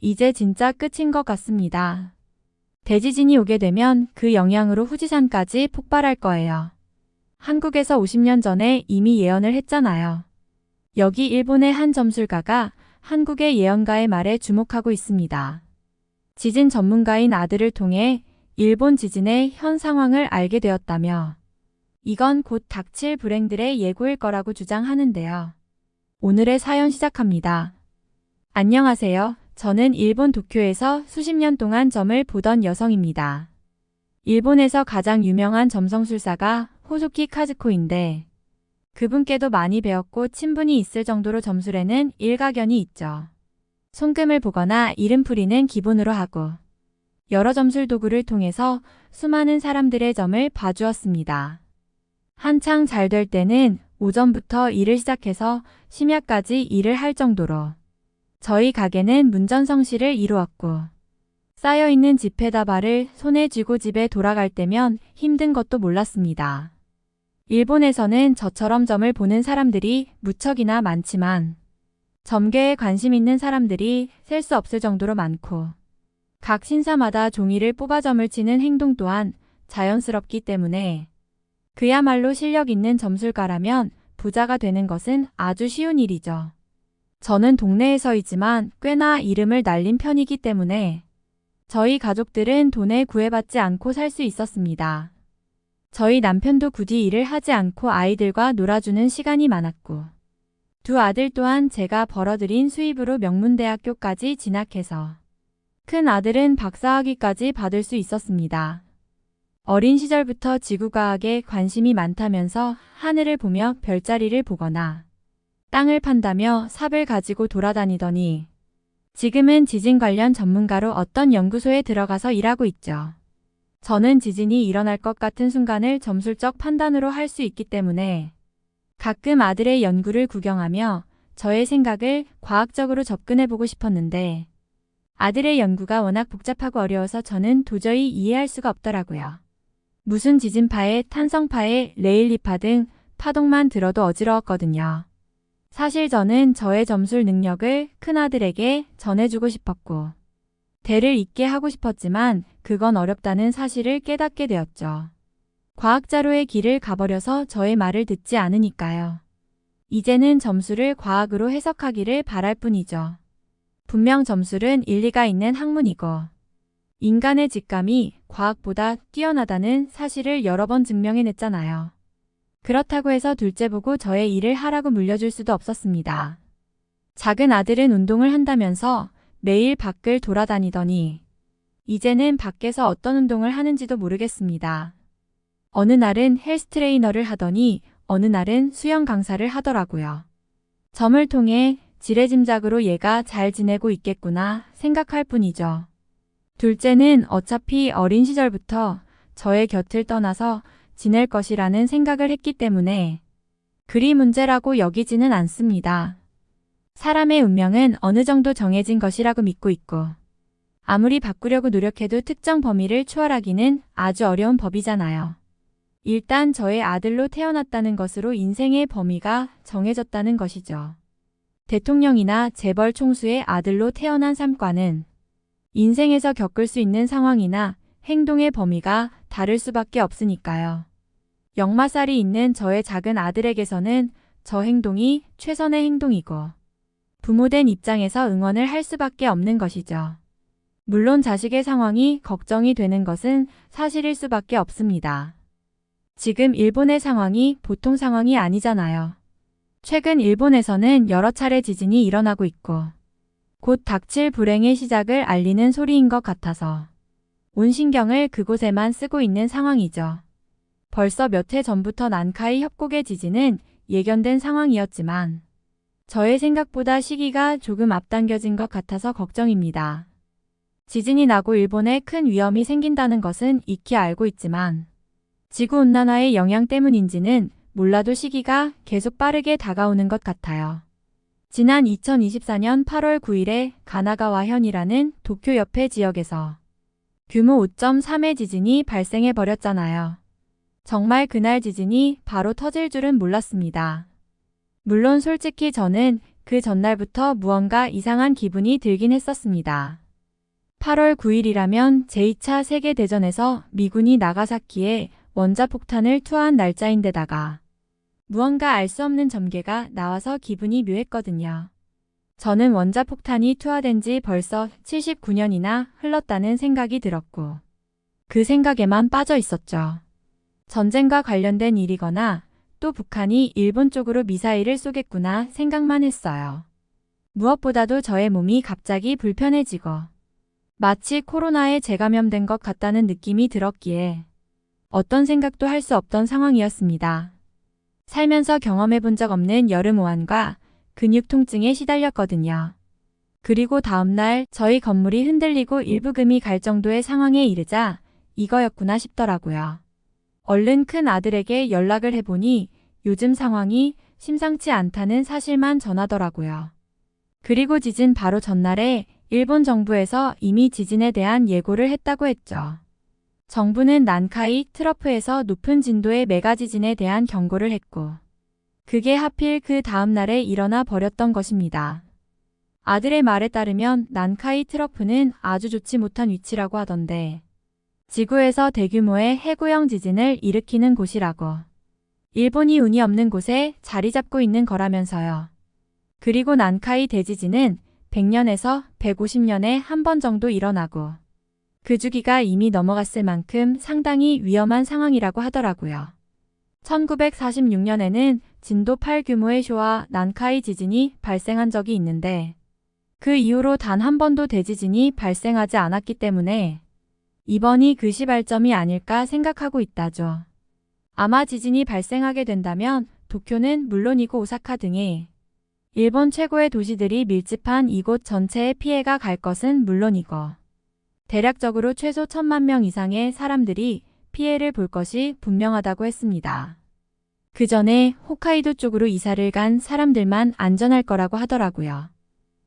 이제 진짜 끝인 것 같습니다. 대지진이 오게 되면 그 영향으로 후지산까지 폭발할 거예요. 한국에서 50년 전에 이미 예언을 했잖아요. 여기 일본의 한 점술가가 한국의 예언가의 말에 주목하고 있습니다. 지진 전문가인 아들을 통해 일본 지진의 현 상황을 알게 되었다며 이건 곧 닥칠 불행들의 예고일 거라고 주장하는데요. 오늘의 사연 시작합니다. 안녕하세요. 저는 일본 도쿄에서 수십 년 동안 점을 보던 여성입니다. 일본에서 가장 유명한 점성술사가 호소키 카즈코인데 그분께도 많이 배웠고 친분이 있을 정도로 점술에는 일가견이 있죠. 손금을 보거나 이름 풀이는 기본으로 하고 여러 점술 도구를 통해서 수많은 사람들의 점을 봐주었습니다. 한창 잘 될 때는 오전부터 일을 시작해서 심야까지 일을 할 정도로 저희 가게는 문전성시를 이루었고 쌓여있는 지폐다발을 손에 쥐고 집에 돌아갈 때면 힘든 것도 몰랐습니다. 일본에서는 저처럼 점을 보는 사람들이 무척이나 많지만 점괘에 관심 있는 사람들이 셀 수 없을 정도로 많고 각 신사마다 종이를 뽑아 점을 치는 행동 또한 자연스럽기 때문에 그야말로 실력 있는 점술가라면 부자가 되는 것은 아주 쉬운 일이죠. 저는 동네에서이지만 꽤나 이름을 날린 편이기 때문에 저희 가족들은 돈에 구애받지 않고 살 수 있었습니다. 저희 남편도 굳이 일을 하지 않고 아이들과 놀아주는 시간이 많았고 두 아들 또한 제가 벌어들인 수입으로 명문대학교까지 진학해서 큰 아들은 박사학위까지 받을 수 있었습니다. 어린 시절부터 지구과학에 관심이 많다면서 하늘을 보며 별자리를 보거나 땅을 판다며 삽을 가지고 돌아다니더니 지금은 지진 관련 전문가로 어떤 연구소에 들어가서 일하고 있죠. 저는 지진이 일어날 것 같은 순간을 점술적 판단으로 할 수 있기 때문에 가끔 아들의 연구를 구경하며 저의 생각을 과학적으로 접근해 보고 싶었는데 아들의 연구가 워낙 복잡하고 어려워서 저는 도저히 이해할 수가 없더라고요. 무슨 지진파에 탄성파에 레일리파 등 파동만 들어도 어지러웠거든요. 사실 저는 저의 점술 능력을 큰아들에게 전해주고 싶었고 대를 잇게 하고 싶었지만 그건 어렵다는 사실을 깨닫게 되었죠. 과학자로의 길을 가버려서 저의 말을 듣지 않으니까요. 이제는 점수를 과학으로 해석하기를 바랄 뿐이죠. 분명 점술은 일리가 있는 학문이고 인간의 직감이 과학보다 뛰어나다는 사실을 여러 번 증명해냈잖아요. 그렇다고 해서 둘째 보고 저의 일을 하라고 물려줄 수도 없었습니다. 작은 아들은 운동을 한다면서 매일 밖을 돌아다니더니 이제는 밖에서 어떤 운동을 하는지도 모르겠습니다. 어느 날은 헬스 트레이너를 하더니 어느 날은 수영 강사를 하더라고요. 점을 통해 지레짐작으로 얘가 잘 지내고 있겠구나 생각할 뿐이죠. 둘째는 어차피 어린 시절부터 저의 곁을 떠나서 지낼 것이라는 생각을 했기 때문에 그리 문제라고 여기지는 않습니다. 사람의 운명은 어느 정도 정해진 것이라고 믿고 있고 아무리 바꾸려고 노력해도 특정 범위를 초월하기는 아주 어려운 법이잖아요. 일단 저의 아들로 태어났다는 것으로 인생의 범위가 정해졌다는 것이죠. 대통령이나 재벌 총수의 아들로 태어난 삶과는 인생에서 겪을 수 있는 상황이나 행동의 범위가 다를 수밖에 없으니까요. 역마살이 있는 저의 작은 아들에게서는 저 행동이 최선의 행동이고 부모된 입장에서 응원을 할 수밖에 없는 것이죠. 물론 자식의 상황이 걱정이 되는 것은 사실일 수밖에 없습니다. 지금 일본의 상황이 보통 상황이 아니잖아요. 최근 일본에서는 여러 차례 지진이 일어나고 있고 곧 닥칠 불행의 시작을 알리는 소리인 것 같아서 온 신경을 그곳에만 쓰고 있는 상황이죠. 벌써 몇 해 전부터 난카이 협곡의 지진은 예견된 상황이었지만 저의 생각보다 시기가 조금 앞당겨진 것 같아서 걱정입니다. 지진이 나고 일본에 큰 위험이 생긴다는 것은 익히 알고 있지만 지구온난화의 영향 때문인지는 몰라도 시기가 계속 빠르게 다가오는 것 같아요. 지난 2024년 8월 9일에 가나가와현이라는 도쿄 옆의 지역에서 규모 5.3의 지진이 발생해 버렸잖아요. 정말 그날 지진이 바로 터질 줄은 몰랐습니다. 물론 솔직히 저는 그 전날부터 무언가 이상한 기분이 들긴 했었습니다. 8월 9일이라면 제2차 세계대전에서 미군이 나가사키에 원자폭탄을 투하한 날짜인데다가 무언가 알 수 없는 점괘가 나와서 기분이 묘했거든요. 저는 원자폭탄이 투하된 지 벌써 79년이나 흘렀다는 생각이 들었고 그 생각에만 빠져 있었죠. 전쟁과 관련된 일이거나 또 북한이 일본 쪽으로 미사일을 쏘겠구나 생각만 했어요. 무엇보다도 저의 몸이 갑자기 불편해지고 마치 코로나에 재감염된 것 같다는 느낌이 들었기에 어떤 생각도 할 수 없던 상황이었습니다. 살면서 경험해 본 적 없는 여름 오한과 근육 통증에 시달렸거든요. 그리고 다음날 저희 건물이 흔들리고 일부금이 갈 정도의 상황에 이르자 이거였구나 싶더라고요. 얼른 큰 아들에게 연락을 해보니 요즘 상황이 심상치 않다는 사실만 전하더라고요. 그리고 지진 바로 전날에 일본 정부에서 이미 지진에 대한 예고를 했다고 했죠. 정부는 난카이 트러프에서 높은 진도의 메가 지진에 대한 경고를 했고, 그게 하필 그 다음 날에 일어나 버렸던 것입니다. 아들의 말에 따르면 난카이 트러프는 아주 좋지 못한 위치라고 하던데, 지구에서 대규모의 해구형 지진을 일으키는 곳이라고. 일본이 운이 없는 곳에 자리 잡고 있는 거라면서요. 그리고 난카이 대지진은 100년에서 150년에 한 번 정도 일어나고, 그 주기가 이미 넘어갔을 만큼 상당히 위험한 상황이라고 하더라고요. 1946년에는 진도 8 규모의 쇼와 난카이 지진이 발생한 적이 있는데 그 이후로 단 한 번도 대지진이 발생하지 않았기 때문에 이번이 그 시발점이 아닐까 생각하고 있다죠. 아마 지진이 발생하게 된다면 도쿄는 물론이고 오사카 등의 일본 최고의 도시들이 밀집한 이곳 전체에 피해가 갈 것은 물론이고 대략적으로 최소 천만 명 이상의 사람들이 피해를 볼 것이 분명하다고 했습니다. 그 전에 홋카이도 쪽으로 이사를 간 사람들만 안전할 거라고 하더라고요.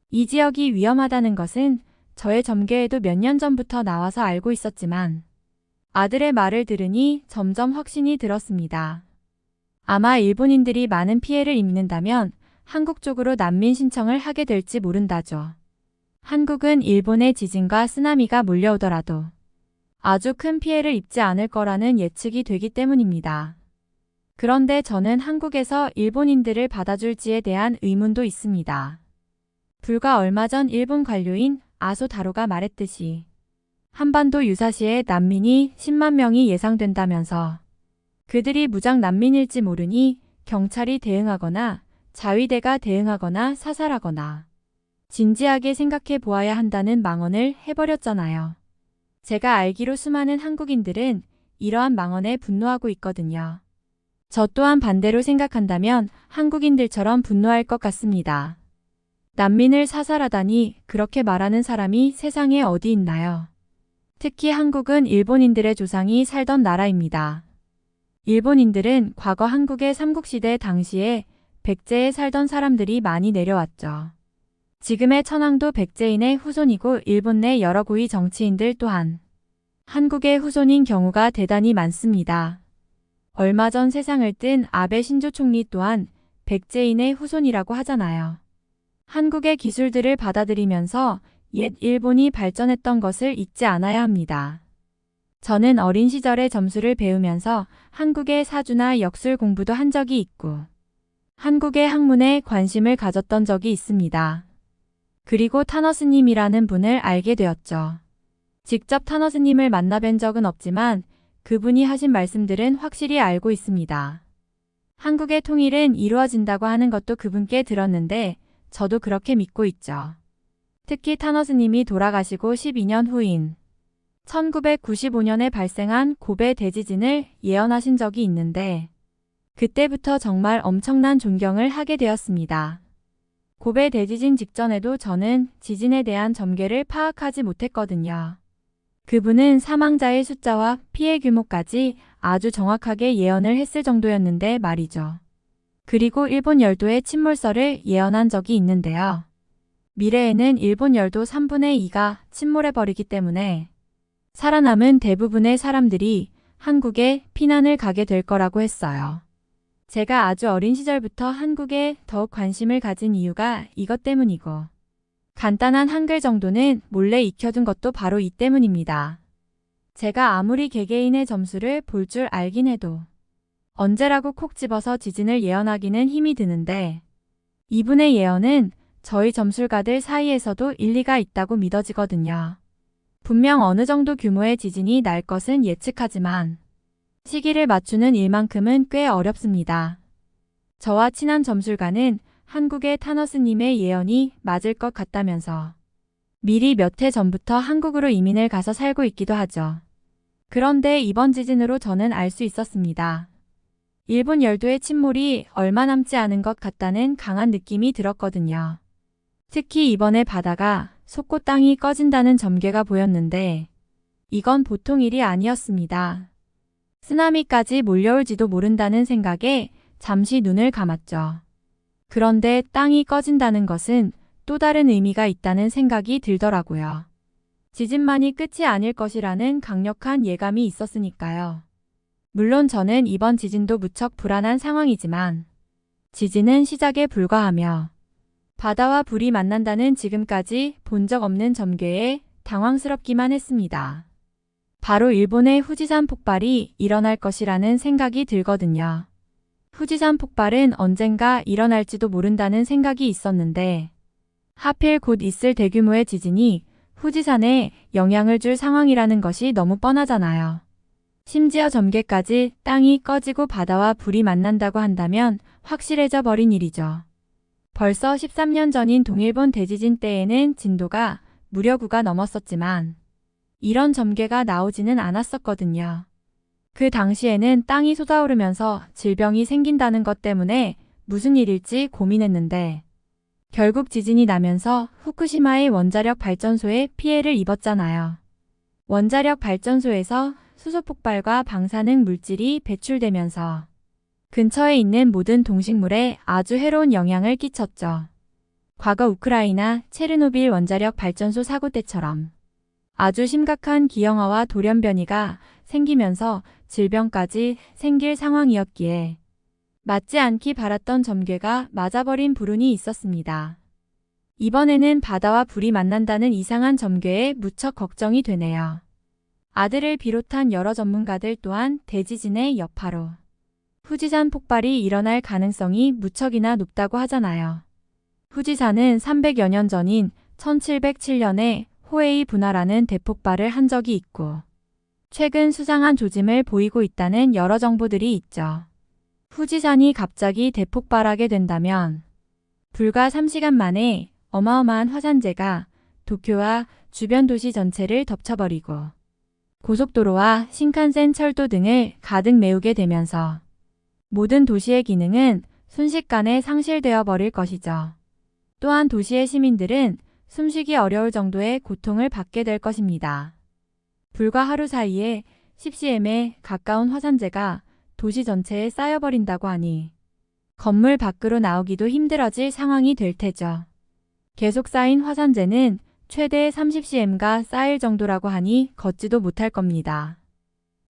이 지역이 위험하다는 것은 저의 점괘에도 몇 년 전부터 나와서 알고 있었지만 아들의 말을 들으니 점점 확신이 들었습니다. 아마 일본인들이 많은 피해를 입는다면 한국 쪽으로 난민 신청을 하게 될지 모른다죠. 한국은 일본의 지진과 쓰나미가 몰려오더라도 아주 큰 피해를 입지 않을 거라는 예측이 되기 때문입니다. 그런데 저는 한국에서 일본인들을 받아줄지에 대한 의문도 있습니다. 불과 얼마 전 일본 관료인 아소 다로가 말했듯이 한반도 유사시에 난민이 10만 명이 예상된다면서 그들이 무장 난민일지 모르니 경찰이 대응하거나 자위대가 대응하거나 사살하거나 진지하게 생각해 보아야 한다는 망언을 해버렸잖아요. 제가 알기로 수많은 한국인들은 이러한 망언에 분노하고 있거든요. 저 또한 반대로 생각한다면 한국인들처럼 분노할 것 같습니다. 난민을 사살하다니 그렇게 말하는 사람이 세상에 어디 있나요? 특히 한국은 일본인들의 조상이 살던 나라입니다. 일본인들은 과거 한국의 삼국시대 당시에 백제에 살던 사람들이 많이 내려왔죠. 지금의 천황도 백제인의 후손이고 일본 내 여러 고위 정치인들 또한 한국의 후손인 경우가 대단히 많습니다. 얼마 전 세상을 뜬 아베 신조 총리 또한 백제인의 후손이라고 하잖아요. 한국의 기술들을 받아들이면서 옛 일본이 발전했던 것을 잊지 않아야 합니다. 저는 어린 시절에 점수를 배우면서 한국의 사주나 역술 공부도 한 적이 있고 한국의 학문에 관심을 가졌던 적이 있습니다. 그리고 타너스님이라는 분을 알게 되었죠. 직접 타너스님을 만나뵌 적은 없지만 그분이 하신 말씀들은 확실히 알고 있습니다. 한국의 통일은 이루어진다고 하는 것도 그분께 들었는데 저도 그렇게 믿고 있죠. 특히 타너스님이 돌아가시고 12년 후인 1995년에 발생한 고베 대지진을 예언하신 적이 있는데 그때부터 정말 엄청난 존경을 하게 되었습니다. 고베 대지진 직전에도 저는 지진에 대한 점괘를 파악하지 못했거든요. 그분은 사망자의 숫자와 피해 규모까지 아주 정확하게 예언을 했을 정도였는데 말이죠. 그리고 일본 열도의 침몰설을 예언한 적이 있는데요. 미래에는 일본 열도 3분의 2가 침몰해버리기 때문에 살아남은 대부분의 사람들이 한국에 피난을 가게 될 거라고 했어요. 제가 아주 어린 시절부터 한국에 더욱 관심을 가진 이유가 이것 때문이고, 간단한 한글 정도는 몰래 익혀둔 것도 바로 이 때문입니다. 제가 아무리 개개인의 점수를 볼 줄 알긴 해도, 언제라고 콕 집어서 지진을 예언하기는 힘이 드는데, 이분의 예언은 저희 점술가들 사이에서도 일리가 있다고 믿어지거든요. 분명 어느 정도 규모의 지진이 날 것은 예측하지만 시기를 맞추는 일만큼은 꽤 어렵습니다. 저와 친한 점술가는 한국의 타너스님의 예언이 맞을 것 같다면서 미리 몇 해 전부터 한국으로 이민을 가서 살고 있기도 하죠. 그런데 이번 지진으로 저는 알 수 있었습니다. 일본 열도의 침몰이 얼마 남지 않은 것 같다는 강한 느낌이 들었거든요. 특히 이번에 바다가 속고 땅이 꺼진다는 점괘가 보였는데 이건 보통 일이 아니었습니다. 쓰나미까지 몰려올지도 모른다는 생각에 잠시 눈을 감았죠. 그런데 땅이 꺼진다는 것은 또 다른 의미가 있다는 생각이 들더라고요. 지진만이 끝이 아닐 것이라는 강력한 예감이 있었으니까요. 물론 저는 이번 지진도 무척 불안한 상황이지만 지진은 시작에 불과하며 바다와 불이 만난다는 지금까지 본 적 없는 점괘에 당황스럽기만 했습니다. 바로 일본의 후지산 폭발이 일어날 것이라는 생각이 들거든요. 후지산 폭발은 언젠가 일어날지도 모른다는 생각이 있었는데 하필 곧 있을 대규모의 지진이 후지산에 영향을 줄 상황이라는 것이 너무 뻔하잖아요. 심지어 점괘까지 땅이 꺼지고 바다와 불이 만난다고 한다면 확실해져 버린 일이죠. 벌써 13년 전인 동일본 대지진 때에는 진도가 무려 9가 넘었었지만 이런 점괘가 나오지는 않았었거든요. 그 당시에는 땅이 솟아오르면서 질병이 생긴다는 것 때문에 무슨 일일지 고민했는데 결국 지진이 나면서 후쿠시마의 원자력 발전소에 피해를 입었잖아요. 원자력 발전소에서 수소 폭발과 방사능 물질이 배출되면서 근처에 있는 모든 동식물에 아주 해로운 영향을 끼쳤죠. 과거 우크라이나 체르노빌 원자력 발전소 사고 때처럼 아주 심각한 기형아와 돌연변이가 생기면서 질병까지 생길 상황이었기에 맞지 않기 바랐던 점괘가 맞아버린 불운이 있었습니다. 이번에는 바다와 불이 만난다는 이상한 점괘에 무척 걱정이 되네요. 아들을 비롯한 여러 전문가들 또한 대지진의 여파로 후지산 폭발이 일어날 가능성이 무척이나 높다고 하잖아요. 후지산은 300여 년 전인 1707년에 호에이 분화라는 대폭발을 한 적이 있고 최근 수상한 조짐을 보이고 있다는 여러 정보들이 있죠. 후지산이 갑자기 대폭발하게 된다면 불과 3시간 만에 어마어마한 화산재가 도쿄와 주변 도시 전체를 덮쳐버리고 고속도로와 신칸센 철도 등을 가득 메우게 되면서 모든 도시의 기능은 순식간에 상실되어 버릴 것이죠. 또한 도시의 시민들은 숨쉬기 어려울 정도의 고통을 받게 될 것입니다. 불과 하루 사이에 10cm에 가까운 화산재가 도시 전체에 쌓여버린다고 하니 건물 밖으로 나오기도 힘들어질 상황이 될 테죠. 계속 쌓인 화산재는 최대 30cm가 쌓일 정도라고 하니 걷지도 못할 겁니다.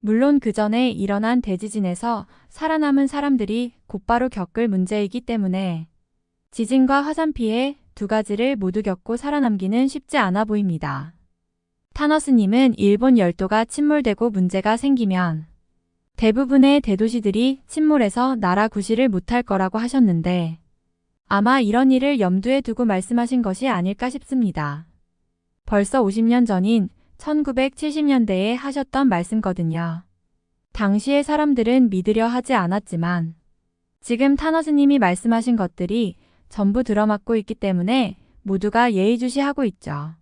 물론 그 전에 일어난 대지진에서 살아남은 사람들이 곧바로 겪을 문제이기 때문에 지진과 화산 피해 두 가지를 모두 겪고 살아남기는 쉽지 않아 보입니다. 타너스님은 일본 열도가 침몰되고 문제가 생기면 대부분의 대도시들이 침몰해서 나라 구실을 못할 거라고 하셨는데 아마 이런 일을 염두에 두고 말씀하신 것이 아닐까 싶습니다. 벌써 50년 전인 1970년대에 하셨던 말씀거든요. 당시의 사람들은 믿으려 하지 않았지만 지금 타너스님이 말씀하신 것들이 전부 들어맞고 있기 때문에 모두가 예의주시하고 있죠.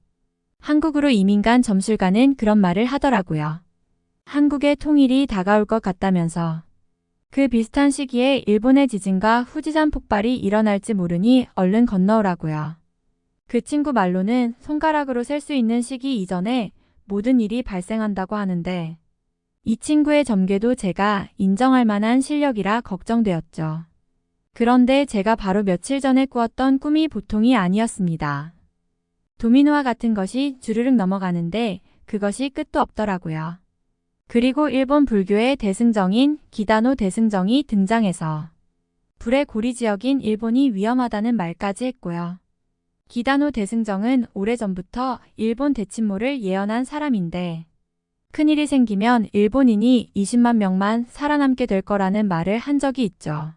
한국으로 이민 간 점술가는 그런 말을 하더라고요. 한국의 통일이 다가올 것 같다면서 그 비슷한 시기에 일본의 지진과 후지산 폭발이 일어날지 모르니 얼른 건너오라고요. 그 친구 말로는 손가락으로 셀 수 있는 시기 이전에 모든 일이 발생한다고 하는데 이 친구의 점괘도 제가 인정할 만한 실력이라 걱정되었죠. 그런데 제가 바로 며칠 전에 꾸었던 꿈이 보통이 아니었습니다. 도미노와 같은 것이 주르륵 넘어가는데 그것이 끝도 없더라고요. 그리고 일본 불교의 대승정인 기다노 대승정이 등장해서 불의 고리 지역인 일본이 위험하다는 말까지 했고요. 기다노 대승정은 오래전부터 일본 대침몰을 예언한 사람인데 큰일이 생기면 일본인이 20만 명만 살아남게 될 거라는 말을 한 적이 있죠.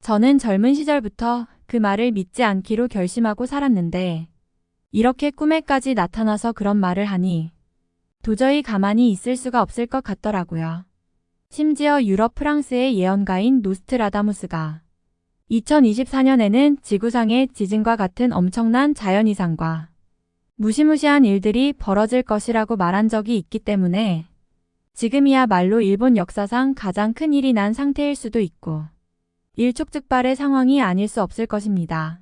저는 젊은 시절부터 그 말을 믿지 않기로 결심하고 살았는데 이렇게 꿈에까지 나타나서 그런 말을 하니 도저히 가만히 있을 수가 없을 것 같더라고요. 심지어 유럽 프랑스의 예언가인 노스트라다무스가 2024년에는 지구상의 지진과 같은 엄청난 자연이상과 무시무시한 일들이 벌어질 것이라고 말한 적이 있기 때문에 지금이야말로 일본 역사상 가장 큰 일이 난 상태일 수도 있고 일촉즉발의 상황이 아닐 수 없을 것입니다.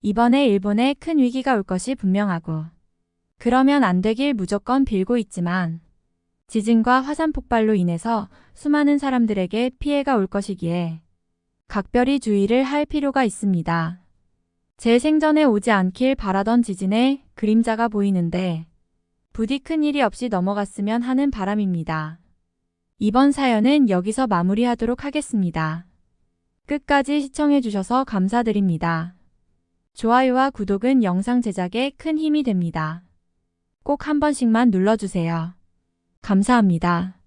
이번에 일본에 큰 위기가 올 것이 분명하고 그러면 안 되길 무조건 빌고 있지만 지진과 화산 폭발로 인해서 수많은 사람들에게 피해가 올 것이기에 각별히 주의를 할 필요가 있습니다. 제 생전에 오지 않길 바라던 지진의 그림자가 보이는데 부디 큰 일이 없이 넘어갔으면 하는 바람입니다. 이번 사연은 여기서 마무리하도록 하겠습니다. 끝까지 시청해주셔서 감사드립니다. 좋아요와 구독은 영상 제작에 큰 힘이 됩니다. 꼭 한 번씩만 눌러주세요. 감사합니다.